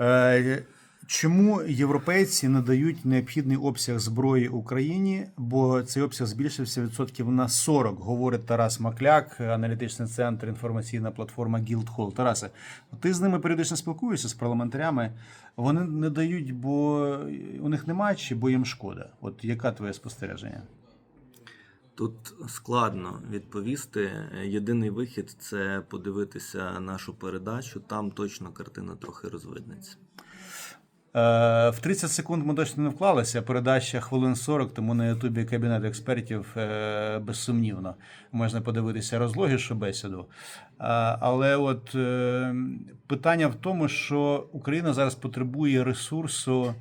Е, Чому європейці надають необхідний обсяг зброї Україні? Бо цей обсяг збільшився відсотків на 40, говорить Тарас Макляк, аналітичний центр, інформаційна платформа Guildhall. Тарасе, ти з ними періодично спілкуєшся з парламентарями. Вони не дають, бо у них немає чи бо їм шкода. От яка твоє спостереження? Тут складно відповісти. Єдиний вихід це подивитися нашу передачу. Там точно картина трохи розвиднеться. Е, В 30 секунд ми точно не вклалися. Передача хвилин 40, тому на Ютубі кабінет експертів е, безсумнівно можна подивитися розлогішу бесіду. Е, Але от питання в тому, що Україна зараз потребує ресурсу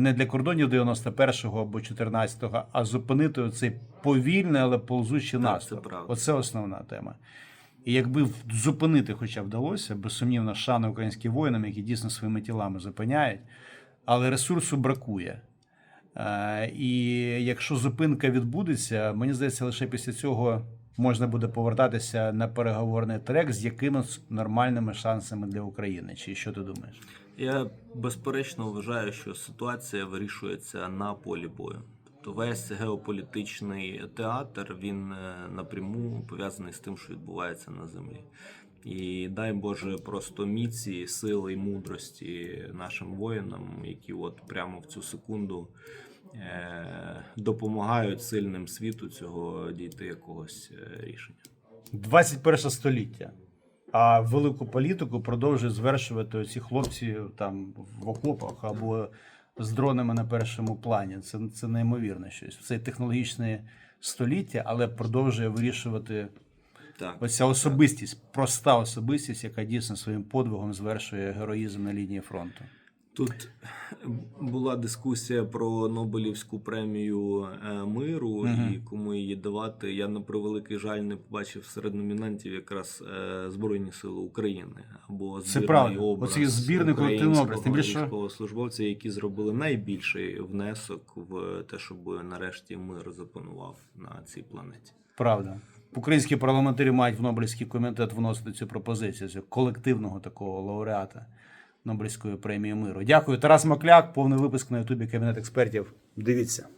не для кордонів 91-го або 14-го, а зупинити цей повільний, але ползучий Так, наступ. це. Оце основна тема. І якби зупинити хоча б вдалося, безсумнівно, шана українським воїнам, які дійсно своїми тілами зупиняють, але ресурсу бракує. Е, І якщо зупинка відбудеться, мені здається, лише після цього можна буде повертатися на переговорний трек з якимись нормальними шансами для України. Чи що ти думаєш? Я безперечно вважаю, що ситуація вирішується на полі бою. Тобто весь геополітичний театр він е, напряму пов'язаний з тим, що відбувається на землі. І дай Боже просто міці, сили і мудрості нашим воїнам, які от прямо в цю секунду е- допомагають сильним світу цього дійти якогось е, рішення. 21 століття. А велику політику продовжують звершувати ці хлопці там в окопах або з дронами на першому плані. Це, це неймовірно щось. Це технологічне століття, але продовжує вирішувати Так. оця особистість, проста особистість, яка дійсно своїм подвигом звершує героїзм на лінії фронту. Тут була дискусія про Нобелівську премію е, миру Мгм. і кому її давати. Я на превеликий жаль не побачив серед номінантів якраз е, Збройні Сили України або збірний образ збірний образ. Тим які зробили найбільший внесок в те, щоб нарешті мир запанував на цій планеті. Правда. Українські парламентарі мають в Нобелівський комітет вносити цю пропозицію колективного такого лауреата Нобелівської премії миру. Дякую. Тарас Макляк, повний випуск на Ютубі Кабінет експертів. Дивіться.